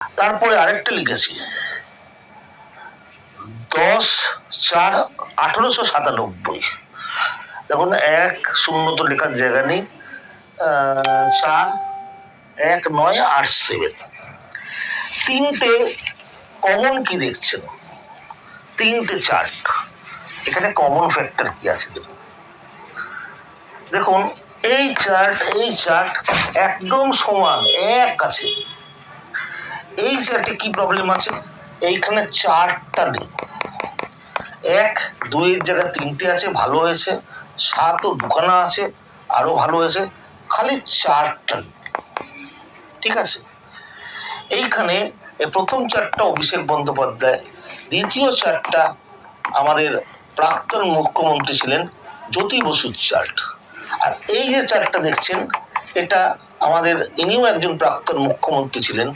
তারপরে আরেকটা লিখেছি। দশ চার আঠেরোশো সাতানব্বই। দেখুন, এক শূন্য তো লেখার জায়গা নেই। চার, এক, নয়, আট সেভেন তিনটে কমন কি দেখছেন? তিনটে চার্ট এখানে কমন ফ্যাক্টর কি আছে দেখুন। দেখুন, এই চার্ট এই চার্ট একদম সমান, এক আছে। এই চার্টে কি প্রবলেম আছে? এইখানে চারটা নেই এক, দুইয়ের জায়গায় তিনটে আছে, ভালো হয়েছে। সাত ও দুখানা আছে আরও ভালো হয়েছে। খালি চারটা ঠিক আছে? এইখানে প্রথম চারটা অভিষেক বন্দ্যোপাধ্যায়, দ্বিতীয় চারটা আমাদের প্রাক্তন মুখ্যমন্ত্রী ছিলেন জ্যোতি বসুর চার্ট। আর এই যে চারটা দেখছেন, এটা আমাদের ইনিও একজন প্রাক্তন মুখ্যমন্ত্রী ছিলেন